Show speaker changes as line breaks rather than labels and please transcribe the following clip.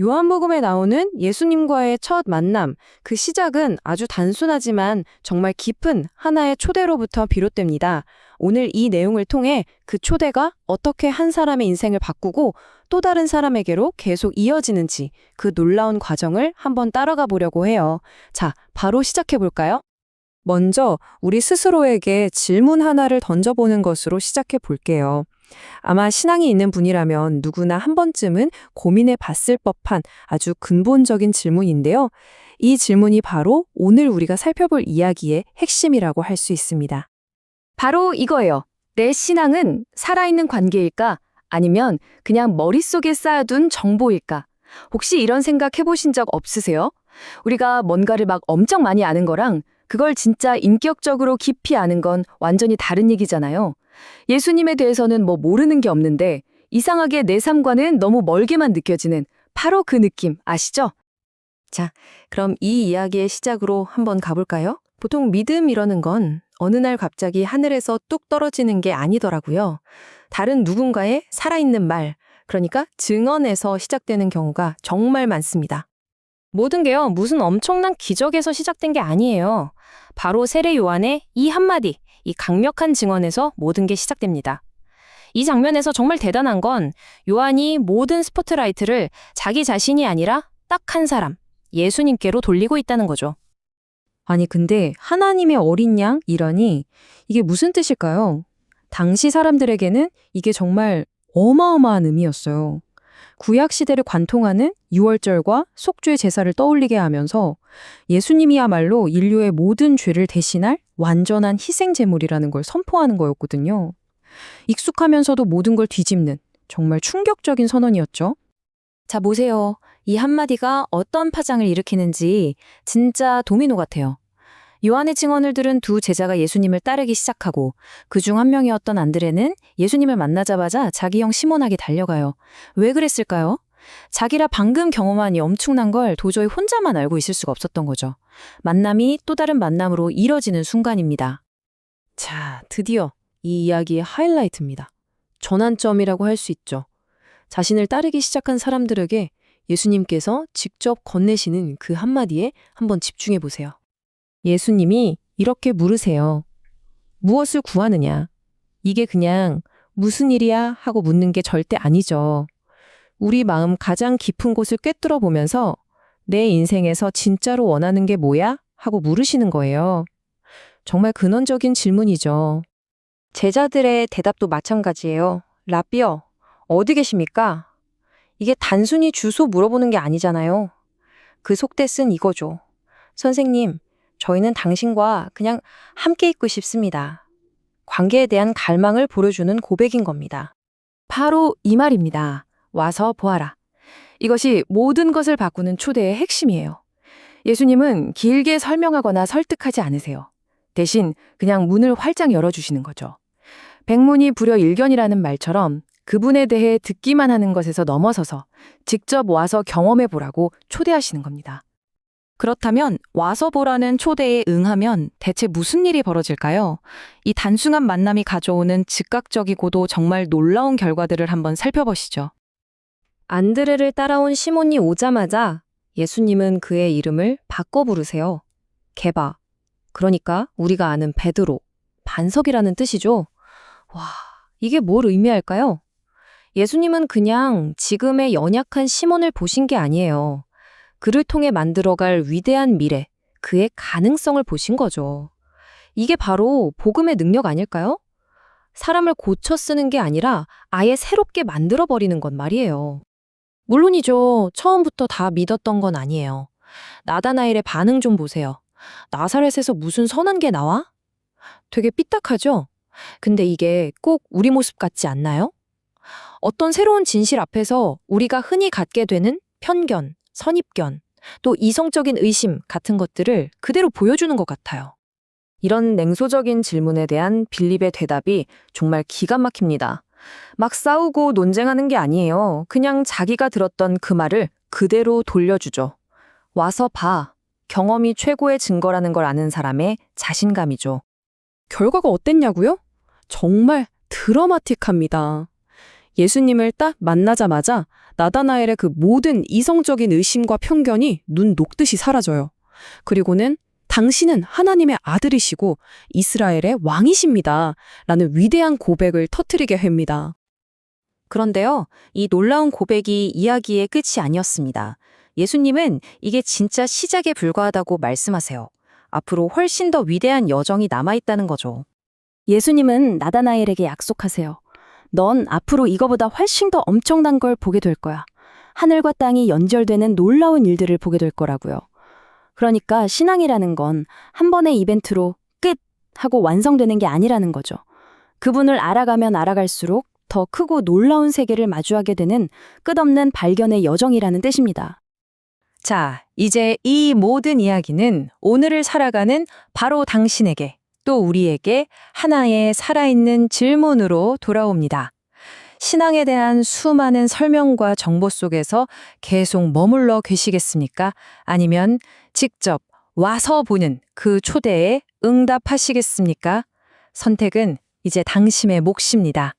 요한복음에 나오는 예수님과의 첫 만남, 그 시작은 아주 단순하지만 정말 깊은 하나의 초대로부터 비롯됩니다. 오늘 이 내용을 통해 그 초대가 어떻게 한 사람의 인생을 바꾸고 또 다른 사람에게로 계속 이어지는지 그 놀라운 과정을 한번 따라가 보려고 해요. 자, 바로 시작해 볼까요?
먼저 우리 스스로에게 질문 하나를 던져보는 것으로 시작해 볼게요. 아마 신앙이 있는 분이라면 누구나 한 번쯤은 고민해 봤을 법한 아주 근본적인 질문인데요. 이 질문이 바로 오늘 우리가 살펴볼 이야기의 핵심이라고 할 수 있습니다.
바로 이거예요. 내 신앙은 살아있는 관계일까? 아니면 그냥 머릿속에 쌓아둔 정보일까? 혹시 이런 생각 해보신 적 없으세요? 우리가 뭔가를 막 엄청 많이 아는 거랑 그걸 진짜 인격적으로 깊이 아는 건 완전히 다른 얘기잖아요. 예수님에 대해서는 뭐 모르는 게 없는데 이상하게 내 삶과는 너무 멀게만 느껴지는 바로 그 느낌 아시죠?
그럼 이 이야기의 시작으로 한번 가볼까요? 보통 믿음이라는 건 어느 날 갑자기 하늘에서 뚝 떨어지는 게 아니더라고요. 다른 누군가의 살아있는 말, 그러니까 증언에서 시작되는 경우가 정말 많습니다.
모든 게요, 무슨 엄청난 기적에서 시작된 게 아니에요. 바로 세례 요한의 이 한마디, 이 강력한 증언에서 모든 게 시작됩니다. 이 장면에서 정말 대단한 건 요한이 모든 스포트라이트를 자기 자신이 아니라 딱 한 사람, 예수님께로 돌리고 있다는 거죠.
아니, 근데 하나님의 어린 양이라니 이게 무슨 뜻일까요? 당시 사람들에게는 이게 정말 어마어마한 의미였어요. 구약 시대를 관통하는 유월절과 속죄 제사를 떠올리게 하면서 예수님이야말로 인류의 모든 죄를 대신할 완전한 희생 제물이라는 걸 선포하는 거였거든요. 익숙하면서도 모든 걸 뒤집는 정말 충격적인 선언이었죠.
자, 보세요. 이 한마디가 어떤 파장을 일으키는지 진짜 도미노 같아요. 요한의 증언을 들은 두 제자가 예수님을 따르기 시작하고 그 중 한 명이었던 안드레는 예수님을 만나자마자 자기 형 시몬에게 달려가요. 왜 그랬을까요? 자기라 방금 경험한 이 엄청난 걸 도저히 혼자만 알고 있을 수가 없었던 거죠. 만남이 또 다른 만남으로 이뤄지는 순간입니다.
자, 드디어 이 이야기의 하이라이트입니다. 전환점이라고 할 수 있죠. 자신을 따르기 시작한 사람들에게 예수님께서 직접 건네시는 그 한마디에 한번 집중해 보세요. 예수님이 이렇게 물으세요. 무엇을 구하느냐? 이게 그냥 무슨 일이야? 하고 묻는 게 절대 아니죠. 우리 마음 가장 깊은 곳을 꿰뚫어 보면서 내 인생에서 진짜로 원하는 게 뭐야? 하고 물으시는 거예요. 정말 근원적인 질문이죠. 제자들의 대답도 마찬가지예요. 라비어, 어디 계십니까? 이게 단순히 주소 물어보는 게 아니잖아요. 그 속뜻은 이거죠. 선생님, 저희는 당신과 그냥 함께 있고 싶습니다. 관계에 대한 갈망을 보여주는 고백인 겁니다.
바로 이 말입니다. 와서 보아라. 이것이 모든 것을 바꾸는 초대의 핵심이에요. 예수님은 길게 설명하거나 설득하지 않으세요. 대신 그냥 문을 활짝 열어주시는 거죠. 백문이 불여 일견이라는 말처럼 그분에 대해 듣기만 하는 것에서 넘어서서 직접 와서 경험해 보라고 초대하시는 겁니다.
그렇다면 와서 보라는 초대에 응하면 대체 무슨 일이 벌어질까요? 이 단순한 만남이 가져오는 즉각적이고도 정말 놀라운 결과들을 한번 살펴보시죠.
안드레를 따라온 시몬이 오자마자 예수님은 그의 이름을 바꿔 부르세요. 개바. 그러니까 우리가 아는 베드로, 반석이라는 뜻이죠. 와, 이게 뭘 의미할까요? 예수님은 그냥 지금의 연약한 시몬을 보신 게 아니에요. 그를 통해 만들어갈 위대한 미래, 그의 가능성을 보신 거죠. 이게 바로 복음의 능력 아닐까요? 사람을 고쳐 쓰는 게 아니라 아예 새롭게 만들어버리는 건 말이에요. 물론이죠. 처음부터 다 믿었던 건 아니에요. 나다나엘의 반응 좀 보세요. 나사렛에서 무슨 선한 게 나와? 되게 삐딱하죠? 근데 이게 꼭 우리 모습 같지 않나요? 어떤 새로운 진실 앞에서 우리가 흔히 갖게 되는 편견, 선입견, 또 이성적인 의심 같은 것들을 그대로 보여주는 것 같아요. 이런 냉소적인 질문에 대한 빌립의 대답이 정말 기가 막힙니다. 막 싸우고 논쟁하는 게 아니에요. 그냥 자기가 들었던 그 말을 그대로 돌려주죠. 와서 봐. 경험이 최고의 증거라는 걸 아는 사람의 자신감이죠. 결과가 어땠냐고요? 정말 드라마틱합니다. 예수님을 딱 만나자마자 나다나엘의 그 모든 이성적인 의심과 편견이 눈 녹듯이 사라져요. 그리고는 당신은 하나님의 아들이시고 이스라엘의 왕이십니다. 라는 위대한 고백을 터뜨리게 합니다.
그런데요, 이 놀라운 고백이 이야기의 끝이 아니었습니다. 예수님은 이게 진짜 시작에 불과하다고 말씀하세요. 앞으로 훨씬 더 위대한 여정이 남아있다는 거죠.
예수님은 나다나엘에게 약속하세요. 넌 앞으로 이거보다 훨씬 더 엄청난 걸 보게 될 거야. 하늘과 땅이 연결되는 놀라운 일들을 보게 될 거라고요. 그러니까 신앙이라는 건 한 번의 이벤트로 끝! 하고 완성되는 게 아니라는 거죠. 그분을 알아가면 알아갈수록 더 크고 놀라운 세계를 마주하게 되는 끝없는 발견의 여정이라는 뜻입니다.
자, 이제 이 모든 이야기는 오늘을 살아가는 바로 당신에게 또 우리에게 하나의 살아있는 질문으로 돌아옵니다. 신앙에 대한 수많은 설명과 정보 속에서 계속 머물러 계시겠습니까? 아니면 직접 와서 보는 그 초대에 응답하시겠습니까? 선택은 이제 당신의 몫입니다.